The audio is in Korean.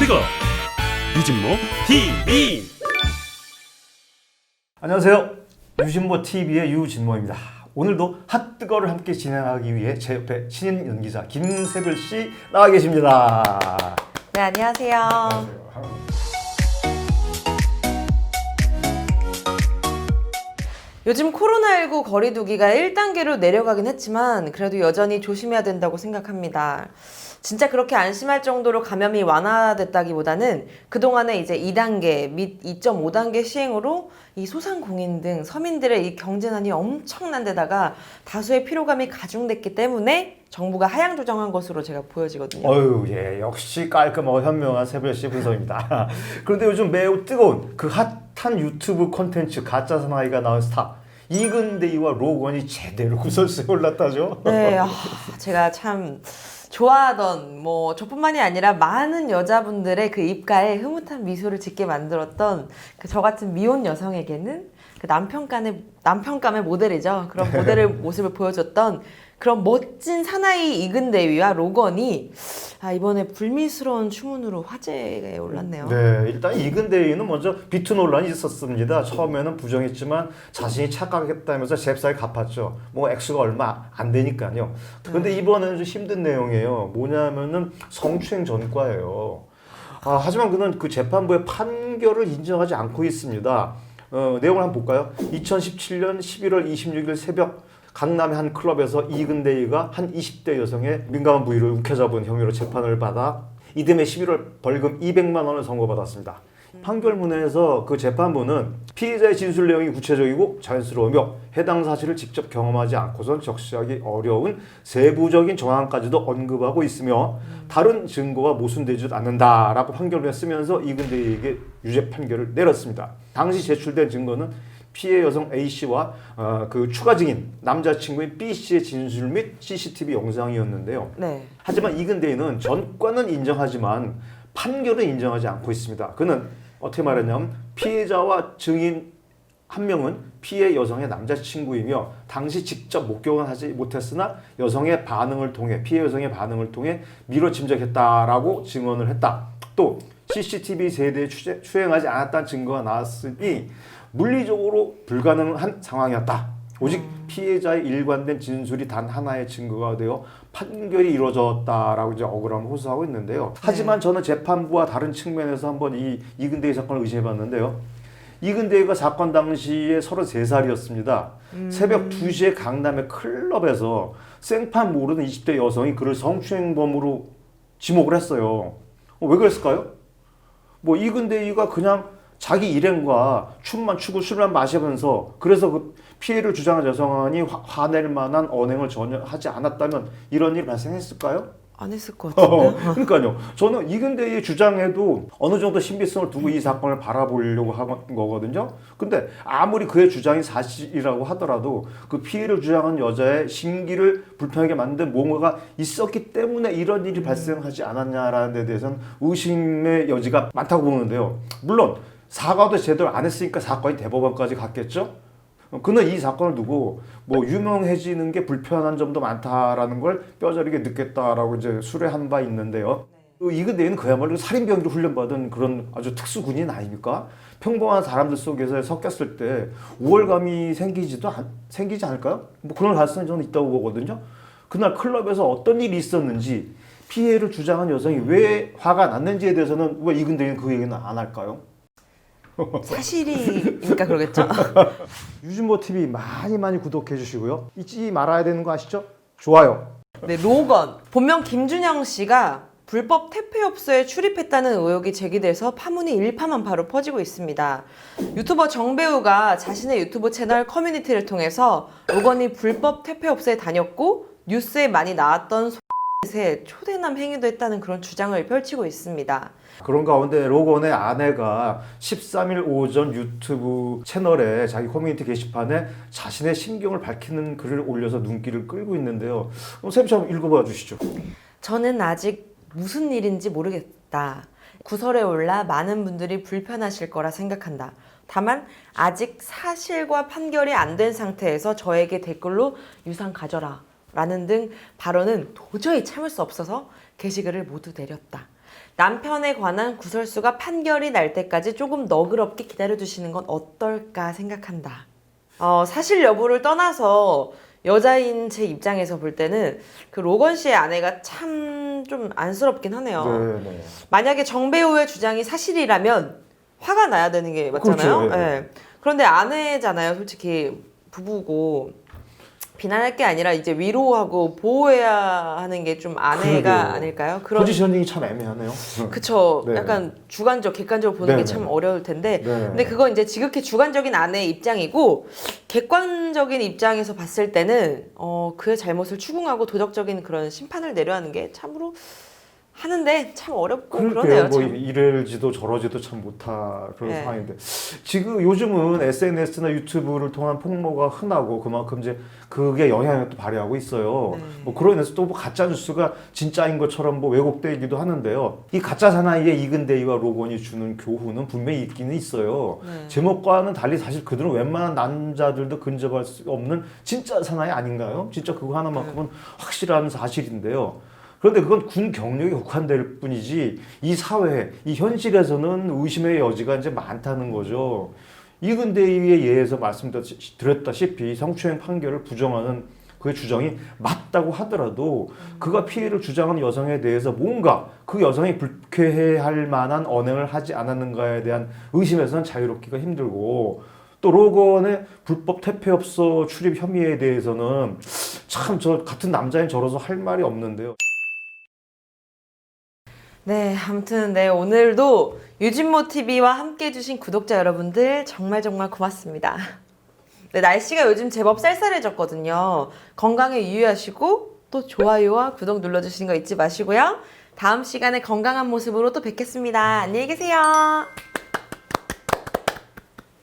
뜨거 유진모 TV 안녕하세요. 유진모 TV의 유진모입니다. 오늘도 핫 뜨거를 함께 진행하기 위해 제 옆에 신인 연기자 김세별 씨 나와 계십니다. 네, 안녕하세요. 요 즘 코로나19 거리두기가 1단계로 내려가긴 했지만 그래도 여전히 조심해야 된다고 생각합니다. 진짜 그렇게 안심할 정도로 감염이 완화됐다기보다는 그동안에 이제 2단계 및 2.5단계 시행으로 이 소상공인 등 서민들의 이 경제난이 엄청난 데다가 다수의 피로감이 가중됐기 때문에 정부가 하향 조정한 것으로 제가 보여지거든요. 어유 예, 역시 깔끔하고 현명한 세별 씨 분석입니다. 그런데 요즘 매우 뜨거운 그 핫 한 유튜브 콘텐츠 가짜 사나이가 나온 스타 이근대이와 로건이 제대로 구설수에 올랐다죠. 네, 아, 제가 참 좋아하던 뭐 저뿐만이 아니라 많은 여자분들의 그 입가에 흐뭇한 미소를 짓게 만들었던 그 저 같은 미혼 여성에게는 그 남편감의 남편감의 모델이죠. 그런 모델의 모습을 보여줬던 그런 멋진 사나이 이근대위와 로건이 아, 이번에 불미스러운 추문으로 화제에 올랐네요. 네, 일단 이근대위는 먼저 비투 논란이 있었습니다. 처음에는 부정했지만 자신이 착각했다면서 잽싸게 갚았죠. 뭐 액수가 얼마 안 되니까요. 근데 이번에는 좀 힘든 내용이에요. 뭐냐면은 성추행 전과예요. 아, 하지만 그는 그 재판부의 판결을 인정하지 않고 있습니다. 어, 내용을 한번 볼까요? 2017년 11월 26일 새벽 강남의 한 클럽에서 이근대이가 한 20대 여성의 민감한 부위를 움켜잡은 혐의로 재판을 받아 이듬해 11월 벌금 200만 원을 선고받았습니다. 판결문에서 그 재판부는 피해자의 진술 내용이 구체적이고 자연스러우며 해당 사실을 직접 경험하지 않고선 적시하기 어려운 세부적인 정황까지도 언급하고 있으며 다른 증거가 모순되지 않는다라고 판결문에 쓰면서 이근대에게 유죄 판결을 내렸습니다. 당시 제출된 증거는 피해 여성 A 씨와 어, 그 추가 증인 남자친구인 B 씨의 진술 및 CCTV 영상이었는데요. 네. 하지만 이근대인은 전과는 인정하지만 판결은 인정하지 않고 있습니다. 그는 어떻게 말했냐면 피해자와 증인 한 명은 피해 여성의 남자친구이며 당시 직접 목격은 하지 못했으나 여성의 반응을 통해 피해 여성의 반응을 통해 미뤄 짐작했다라고 증언을 했다. 또 CCTV 세대에 추행하지 않았다는 증거가 나왔으니 물리적으로 불가능한 상황이었다. 오직 피해자의 일관된 진술이 단 하나의 증거가 되어 판결이 이루어졌다라고 이제 억울함을 호소하고 있는데요. 하지만 저는 재판부와 다른 측면에서 한번 이 이근대의 사건을 의심해봤는데요. 이근대가 사건 당시에 33살이었습니다. 새벽 2시에 강남의 클럽에서 생판 모르는 20대 여성이 그를 성추행범으로 지목을 했어요. 어, 왜 그랬을까요? 뭐 이근대이가 그냥 자기 일행과 춤만 추고 술만 마시면서 그래서 그 피해를 주장한 여성이 화- 화낼 만한 언행을 전혀 하지 않았다면 이런 일이 발생했을까요? 안 했을 것 어, 같은데. 그러니까요. 저는 이근대의 주장에도 어느 정도 신빙성을 두고 이 사건을 바라보려고 한 거거든요. 근데 아무리 그의 주장이 사실이라고 하더라도 그 피해를 주장한 여자의 심기를 불편하게 만든 뭔가가 있었기 때문에 이런 일이 발생하지 않았냐라는 데 대해서는 의심의 여지가 많다고 보는데요. 물론 사과도 제대로 안 했으니까 사건이 대법원까지 갔겠죠. 어, 그는 이 사건을 두고 뭐 유명해지는 게 불편한 점도 많다라는 걸 뼈저리게 느꼈다라고 이제 수레한 바 있는데요. 그 이근대는 그야말로 살인병으로 훈련받은 그런 아주 특수 군인 아닙니까? 평범한 사람들 속에서 섞였을 때 우월감이 생기지도 않, 생기지 않을까요? 뭐 그런 가능성이 저는 있다고 보거든요. 그날 클럽에서 어떤 일이 있었는지 피해를 주장한 여성이 왜 화가 났는지에 대해서는 왜 이근대는 그 얘기는 안 할까요? 사실이니까 그러겠죠. 유진모 TV 많이 많이 구독해 주시고요. 잊지 말아야 되는 거 아시죠? 좋아요. 네, 로건. 본명 김준영 씨가 불법 퇴폐업소에 출입했다는 의혹이 제기돼서 파문이 일파만파로 퍼지고 있습니다. 유튜버 정배우가 자신의 유튜브 채널 커뮤니티를 통해서 로건이 불법 퇴폐업소에 다녔고 뉴스에 많이 나왔던 의 초대남 행위도 했다는 그런 주장을 펼치고 있습니다. 그런 가운데 로건의 아내가 13일 오전 유튜브 채널에 자기 커뮤니티 게시판에 자신의 심경을 밝히는 글을 올려서 눈길을 끌고 있는데요. 어, 쌤좀 읽어봐 주시죠. 저는 아직 무슨 일인지 모르겠다. 구설에 올라 많은 분들이 불편하실 거라 생각한다. 다만 아직 사실과 판결이 안 된 상태에서 저에게 댓글로 유상 가져라 라는 등 발언은 도저히 참을 수 없어서 게시글을 모두 내렸다. 남편에 관한 구설수가 판결이 날 때까지 조금 너그럽게 기다려주시는 건 어떨까 생각한다. 어, 사실 여부를 떠나서 여자인 제 입장에서 볼 때는 그 로건 씨의 아내가 참 좀 안쓰럽긴 하네요. 네, 네. 만약에 정배우의 주장이 사실이라면 화가 나야 되는 게 맞잖아요. 그렇죠, 예. 예. 그런데 아내잖아요. 솔직히 부부고 비난할 게 아니라 이제 위로하고 보호해야 하는 게 좀 아내가. 아닐까요? 그런 포지셔닝이 참 애매하네요. 그쵸. 네. 약간 주관적, 객관적으로 보는 네, 게참 네. 어려울 텐데. 네. 근데 그건 이제 지극히 주관적인 아내의 입장이고, 객관적인 입장에서 봤을 때는, 어, 그의 잘못을 추궁하고 도덕적인 그런 심판을 내려야 하는 게 참으로 하는데 참 어렵고. 그러네요. 뭐 참. 이럴지도 저러지도 참 못하 그런 네. 상황인데 지금 요즘은 SNS나 유튜브를 통한 폭로가 흔하고 그만큼 이제 그게 영향을 또 발휘하고 있어요. 네. 뭐 그로 인해서 또 뭐 가짜 뉴스가 진짜인 것처럼 뭐 왜곡되기도 하는데요. 이 가짜 사나이의 이근대이와 로건이 주는 교훈은 분명히 있기는 있어요. 네. 제목과는 달리 사실 그들은 웬만한 남자들도 근접할 수 없는 진짜 사나이 아닌가요? 진짜 그거 하나만큼은 확실한 사실인데요. 그런데 그건 군 경력에 국한될 뿐이지 이 사회, 이 현실에서는 의심의 여지가 이제 많다는 거죠. 이근대위에 의해서 말씀드렸다시피 성추행 판결을 부정하는 그의 주장이 맞다고 하더라도 그가 피해를 주장하는 여성에 대해서 뭔가 그 여성이 불쾌해할 만한 언행을 하지 않았는가에 대한 의심에서는 자유롭기가 힘들고 또 로건의 불법 퇴폐업소 출입 혐의에 대해서는 참 저 같은 남자인 저로서 할 말이 없는데요. 네, 아무튼 네 오늘도 유진모 TV와 함께 해주신 구독자 여러분들 정말 정말 고맙습니다. 네, 날씨가 요즘 제법 쌀쌀해졌거든요. 건강에 유의하시고 또 좋아요와 구독 눌러주시는 거 잊지 마시고요. 다음 시간에 건강한 모습으로 또 뵙겠습니다. 안녕히 계세요.